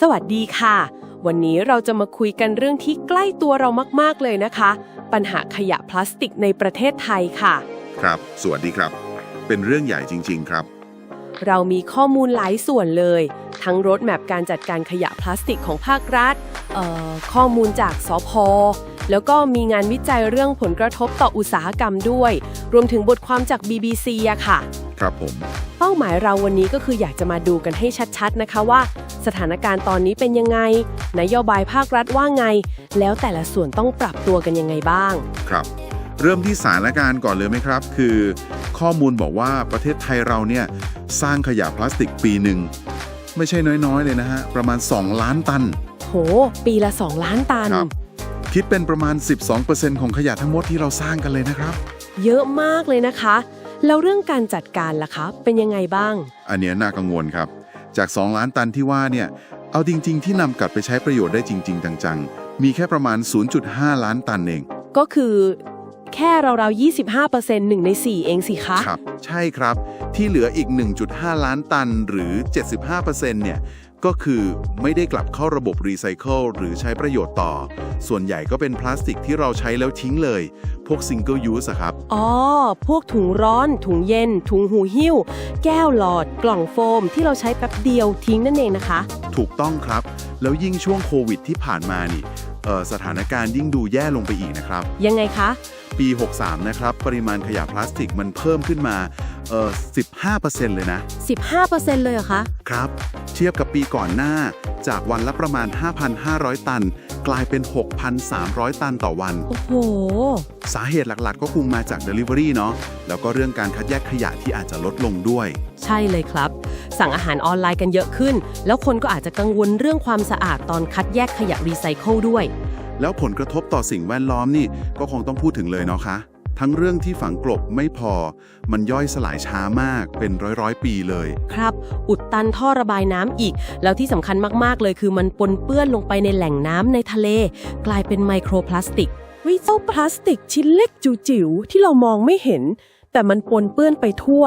สวัสดีค่ะ วันนี้เราจะมาคุยกันเรื่องที่ใกล้ตัวเรามาก ๆ เลยนะคะ ปัญหาขยะพลาสติกในประเทศไทยค่ะ ครับ สวัสดีครับ เป็นเรื่องใหญ่จริง ๆ ครับ เรามีข้อมูลหลายส่วนเลย ทั้งรถแมพการจัดการขยะพลาสติกของภาครัฐเอ่อข้อมูลจากสพแล้วก็มีงานวิจัยเรื่องผลกระทบต่ออุตสาหกรรมด้วย รวมถึงบทความจาก BBC อะค่ะ ครับผม เป้าหมายเราวันนี้ก็คืออยากจะมาดูกันให้ชัดๆนะคะว่า สถานการณ์ตอนนี้เป็นยังไง นโยบายภาครัฐว่าไง แล้วแต่ละส่วนต้องปรับตัวกันยังไงบ้าง ครับ เริ่มที่สถานการณ์ก่อนเลยไหมครับ คือ ข้อมูลบอกว่าประเทศไทยเราเนี่ยสร้างขยะพลาสติกปีหนึ่งไม่ใช่น้อยๆเลยนะฮะประมาณ 2 ล้านตัน โห ปีละ 2 ล้านตัน ครับ คิดเป็นประมาณ 12%ของขยะทั้งหมดที่เราสร้างกันเลยนะครับ เยอะมากเลยนะคะ แล้วเรื่องการจัดการล่ะคะ เป็นยังไงบ้าง อันเนี้ยน่ากังวลครับ จาก 2 ล้านตันที่ว่าเนี่ย เอาจริง ๆ ที่นำกลับไปใช้ประโยชน์ได้จริง ๆ จังๆ มีแค่ประมาณ 0.5 ล้านตันเอง ก็คือแค่ราวๆ25%หนึ่งใน 4 เองสิคะ ครับ ใช่ครับ ที่เหลืออีก 1.5 ล้านตันหรือ 75%เนี่ย ก็คือไม่ได้กลับเข้าระบบรีไซเคิลหรือใช้ประโยชน์ต่อ ส่วนใหญ่ก็เป็นพลาสติกที่เราใช้แล้วทิ้งเลย พวกซิงเกิลยูสครับ อ๋อ พวกถุงร้อน ถุงเย็น ถุงหูหิ้ว แก้วหลอด กล่องโฟม ที่เราใช้แป๊บเดียวทิ้งนั่นเองนะคะ ถูกต้องครับ แล้วยิ่งช่วงโควิดที่ผ่านมานี่เอ่อสถานการณ์ยิ่งดูแย่ลงไปอีกนะครับ ยังไงคะ ปี 63 นะครับ ปริมาณขยะพลาสติกมันเพิ่มขึ้นมาเอ่อ15%เลยนะ 15%เลยเหรอคะ ครับ เทียบกับปีก่อนหน้า จากวันละประมาณ 5,500 ตัน กลายเป็น 6,300 ตันต่อวัน โอ้โห สาเหตุหลักๆ ก็คงมาจาก Delivery เนาะแล้วก็เรื่องการคัดแยกขยะที่อาจจะลดลงด้วย ใช่เลยครับ สั่งอาหารออนไลน์กันเยอะขึ้น แล้วคนก็อาจจะกังวลเรื่องความสะอาดตอนคัดแยกขยะรีไซเคิลด้วย แล้วผลกระทบต่อสิ่งแวดล้อมนี่ก็คงต้องพูดถึงเลยเนาะคะ ทั้งเรื่องที่ฝังกลบไม่พอ มันย่อยสลายช้ามากเป็นร้อยๆปีเลย ครับ อุดตันท่อระบายน้ำอีก แล้วที่สำคัญมากๆเลยคือมันปนเปื้อนลงไปในแหล่งน้ำในทะเล กลายเป็นไมโครพลาสติกวิเจ้าพลาสติกชิ้นเล็กจิ๋วๆที่เรามองไม่เห็น แต่มันปนเปื้อนไปทั่ว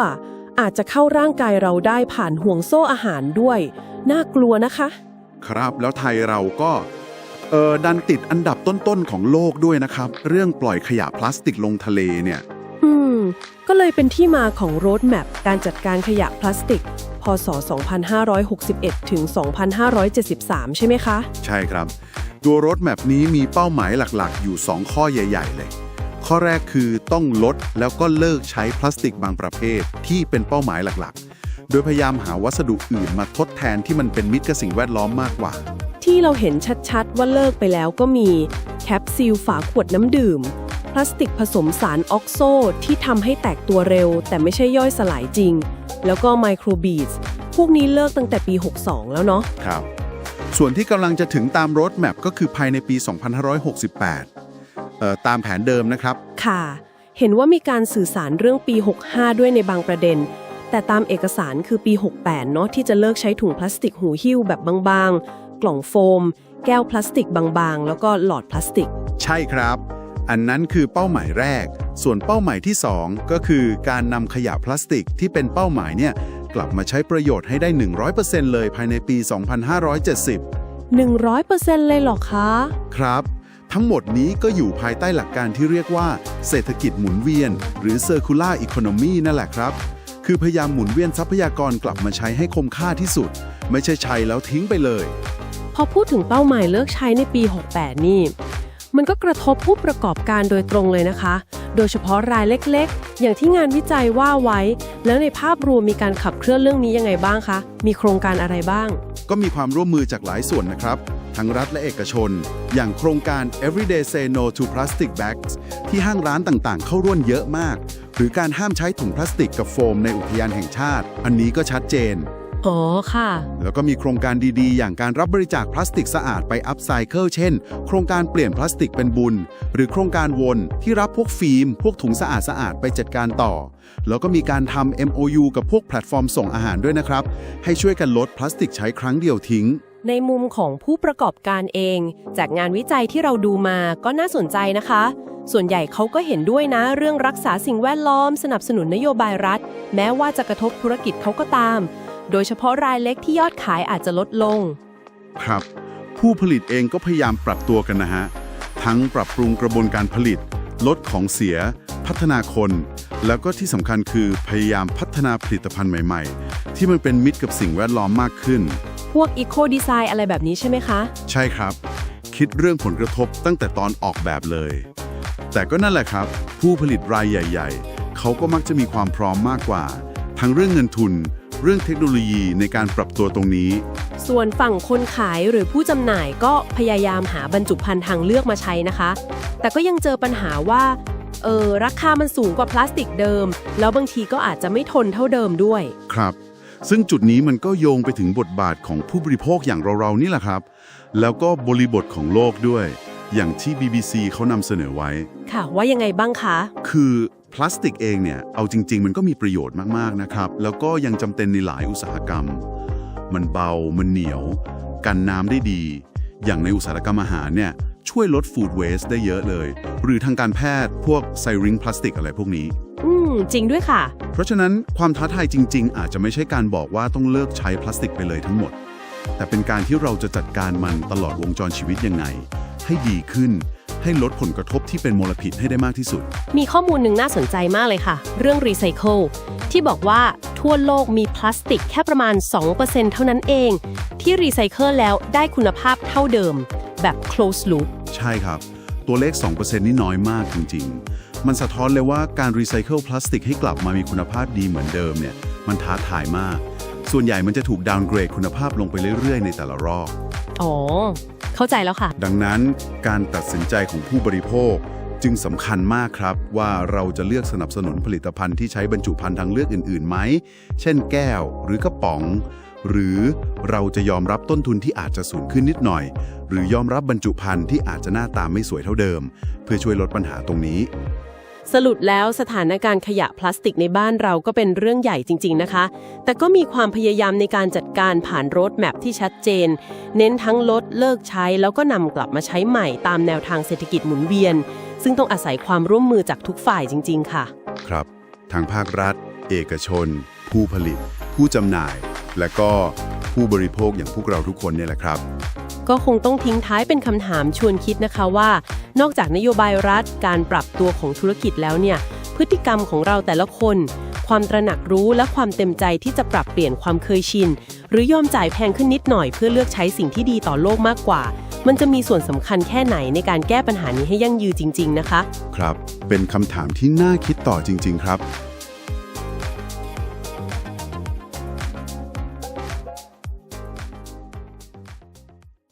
อาจจะเข้าร่างกายเราได้ผ่านห่วงโซ่อาหารด้วย น่ากลัวนะคะ ครับแล้วไทยเราก็ เออดันติดอันดับต้นๆของโลกด้วยนะครับ เรื่องปล่อยขยะพลาสติกลงทะเลเนี่ย อืม ก็เลยเป็นที่มาของโรดแมปการจัดการขยะพลาสติก พศ 2561 ถึง 2573 ใช่ไหมคะ ใช่ครับ ตัวรถแมพนี้มีเป้าหมายหลักๆ อยู่ 2 ข้อใหญ่ๆเลย ข้อแรกคือต้องลดแล้วก็เลิกใช้พลาสติกบางประเภทที่เป็นเป้าหมายหลักๆ โดยพยายามหาวัสดุอื่นมาทดแทนที่มันเป็นมิตรกับสิ่งแวดล้อมมากกว่า ที่เราเห็นชัดๆ ว่าเลิกไปแล้วก็มีแคปซิลฝาขวดน้ำดื่ม พลาสติกผสมสารออกโซที่ทำให้แตกตัวเร็ว แต่ไม่ใช่ย่อยสลายจริง แล้วก็ไมโครบีดพวกนี้เลิกตั้งแต่ปี 62 แล้วเนาะครับ ส่วนที่กำลังจะถึงตามรถแมพก็คือภายในปี 2568เอ่อตามแผนเดิมนะครับ ค่ะ เห็นว่ามีการสื่อสารเรื่องปี 65 ด้วยในบางประเด็น แต่ตามเอกสารคือปี 68 เนาะที่จะเลิกใช้ถุงพลาสติกหูหิ้วแบบบางๆ กล่องโฟม แก้วพลาสติกบางๆ แล้วก็หลอดพลาสติก ใช่ครับ อันนั้นคือเป้าหมายแรก ส่วนเป้าหมายที่ 2 ก็คือการนำขยะพลาสติกที่เป็นเป้าหมายเนี่ยกลับมาใช้ประโยชน์ให้ได้ 100%เลยภายในปี 2570 100%เลยเหรอคะ ครับ ทั้งหมดนี้ก็อยู่ภายใต้หลักการที่เรียกว่า เศรษฐกิจหมุนเวียน หรือ circular economy นั่นแหละครับ คือพยายามหมุนเวียนทรัพยากรกลับมาใช้ให้คุ้มค่าที่สุด ไม่ใช่ใช้แล้วทิ้งไปเลย พอพูดถึงเป้าหมายเลิกใช้ในปี 68 นี่ มันก็กระทบผู้ประกอบการโดยตรงเลยนะคะ โดยเฉพาะรายเล็กๆ อย่างที่งานวิจัยว่าไว้ แล้วในภาพรวมมีการขับเคลื่อนเรื่องนี้ยังไงบ้างคะ มีโครงการอะไรบ้าง ก็มีความร่วมมือจากหลายส่วนนะครับทั้งรัฐและเอกชน อย่างโครงการ Everyday Say No to Plastic Bags ที่ห้างร้านต่างๆ เข้าร่วมเยอะมากห รือการห้ามใช้ถุงพลาสติกกับโฟมในอุทยานแห่งชาติ อันนี้ก็ชัดเจน อ๋อค่ะ แล้วก็มีโครงการดีๆ อย่างการรับบริจาคพลาสติกสะอาดไปอัพไซเคิลเช่น โครงการเปลี่ยนพลาสติกเป็นบุญ หรือโครงการวนที่รับพวกฟิล์ม พวกถุงสะอาดสะอาดๆไปจัดการต่อ แล้วก็มีการทำ MOU กับพวกแพลตฟอร์มส่งอาหารด้วยนะครับ ให้ช่วยกันลดพลาสติกใช้ครั้งเดียวทิ้งในมุมของผู้ประกอบการเอง จากงานวิจัยที่เราดูมาก็น่าสนใจนะคะ ส่วนใหญ่เขาก็เห็นด้วยนะเรื่องรักษาสิ่งแวดล้อม สนับสนุนนโยบายรัฐ แม้ว่าจะกระทบธุรกิจเขาก็ตาม โดยเฉพาะรายเล็กที่ยอดขายอาจจะลดลง ครับ ผู้ผลิตเองก็พยายามปรับตัวกันนะฮะ ทั้งปรับปรุงกระบวนการผลิต ลดของเสีย พัฒนาคน แล้วก็ที่สำคัญคือพยายามพัฒนาผลิตภัณฑ์ใหม่ ๆ ที่มันเป็นมิตรกับสิ่งแวดล้อมมากขึ้น พวกอีโคดีไซน์อะไรแบบนี้ใช่ไหมคะ ใช่ครับ คิดเรื่องผลกระทบตั้งแต่ตอนออกแบบเลย แต่ก็นั่นแหละครับ ผู้ผลิตรายใหญ่ ๆ เขาก็มักจะมีความพร้อมมากกว่า ทั้งเรื่องเงินทุน เรื่องเทคโนโลยีในการปรับตัวตรงนี้ ส่วนฝั่งคนขายหรือผู้จำหน่ายก็พยายามหาบรรจุภัณฑ์ทางเลือกมาใช้นะคะ แต่ก็ยังเจอปัญหาว่าเออราคามันสูงกว่าพลาสติกเดิม แล้วบางทีก็อาจจะไม่ทนเท่าเดิมด้วย ครับ ซึ่งจุดนี้มันก็โยงไปถึงบทบาทของผู้บริโภคอย่างเราๆนี่แหละครับ แล้วก็บริบทของโลกด้วย อย่างที่ BBC เขานำเสนอไว้ ค่ะ ว่ายังไงบ้างคะ คือพลาสติกเองเนี่ย เอาจริง ๆ มันก็มีประโยชน์มากๆนะครับ แล้วก็ยังจำเป็นในหลายอุตสาหกรรม มันเบา มันเหนียว กันน้ำได้ดี อย่างในอุตสาหกรรมอาหารเนี่ย ช่วยลดฟู้ดเวสได้เยอะเลย หรือทางการแพทย์พวกไซริงพลาสติกอะไรพวกนี้ อืม จริงด้วยค่ะ เพราะฉะนั้นความท้าทายจริง ๆ อาจจะไม่ใช่การบอกว่าต้องเลิกใช้พลาสติกไปเลยทั้งหมด แต่เป็นการที่เราจะจัดการมันตลอดวงจรชีวิตยังไง ให้ดีขึ้น ให้ลดผลกระทบที่เป็นมลพิษให้ได้มากที่สุด มีข้อมูลหนึ่งน่าสนใจมากเลยค่ะ เรื่องรีไซเคิลที่บอกว่าทั่วโลกมีพลาสติกแค่ประมาณ 2%เท่านั้นเอง ที่รีไซเคิลแล้วได้คุณภาพเท่าเดิม แบบ closed loop ใช่ครับ ตัวเลข 2%นี่น้อยมากจริง ๆ มันสะท้อนเลยว่าการรีไซเคิลพลาสติกให้กลับมามีคุณภาพดีเหมือนเดิมเนี่ย มันท้าทายมาก ส่วนใหญ่มันจะถูกดาวน์เกรดคุณภาพลงไปเรื่อยๆ ในแต่ละรอบ อ๋อ เข้าใจแล้วค่ะ ดังนั้นการตัดสินใจของผู้บริโภคจึงสำคัญมากครับว่าเราจะเลือกสนับสนุนผลิตภัณฑ์ที่ใช้บรรจุภัณฑ์ทางเลือกอื่นๆไหม เช่นแก้วหรือกระป๋อง หรือเราจะยอมรับต้นทุนที่อาจจะสูงขึ้นนิดหน่อย หรือยอมรับบรรจุภัณฑ์ที่อาจจะหน้าตาไม่สวยเท่าเดิม เพื่อช่วยลดปัญหาตรงนี้ สรุปแล้วสถานการณ์ขยะพลาสติกในบ้านเราก็เป็นเรื่องใหญ่จริง ๆ นะคะ แต่ก็มีความพยายามในการจัดการผ่านรดแมพที่ชัดเจน เน้นทั้งลดเลิกใช้ แล้วก็นำกลับมาใช้ใหม่ตามแนวทางเศรษฐกิจหมุนเวียน ซึ่งต้องอาศัยความร่วมมือจากทุกฝ่ายจริง ๆ ค่ะ ครับ ทางภาครัฐ เอกชน ผู้ผลิต ผู้จำหน่าย และก็ผู้บริโภคอย่างพวกเราทุกคนเนี่ยแหละครับ ก็คงต้องทิ้งท้ายเป็นคำถามชวนคิดนะคะว่า นอกจากนโยบายรัฐการปรับตัวของธุรกิจแล้วเนี่ย พฤติกรรมของเราแต่ละคน ความตระหนักรู้และความเต็มใจที่จะปรับเปลี่ยนความเคยชิน หรือยอมจ่ายแพงขึ้นนิดหน่อยเพื่อเลือกใช้สิ่งที่ดีต่อโลกมากกว่า มันจะมีส่วนสำคัญแค่ไหนในการแก้ปัญหานี้ให้ยั่งยืนจริง ๆ นะคะ ครับ เป็นคำถามที่น่าคิดต่อจริง ๆ ครับ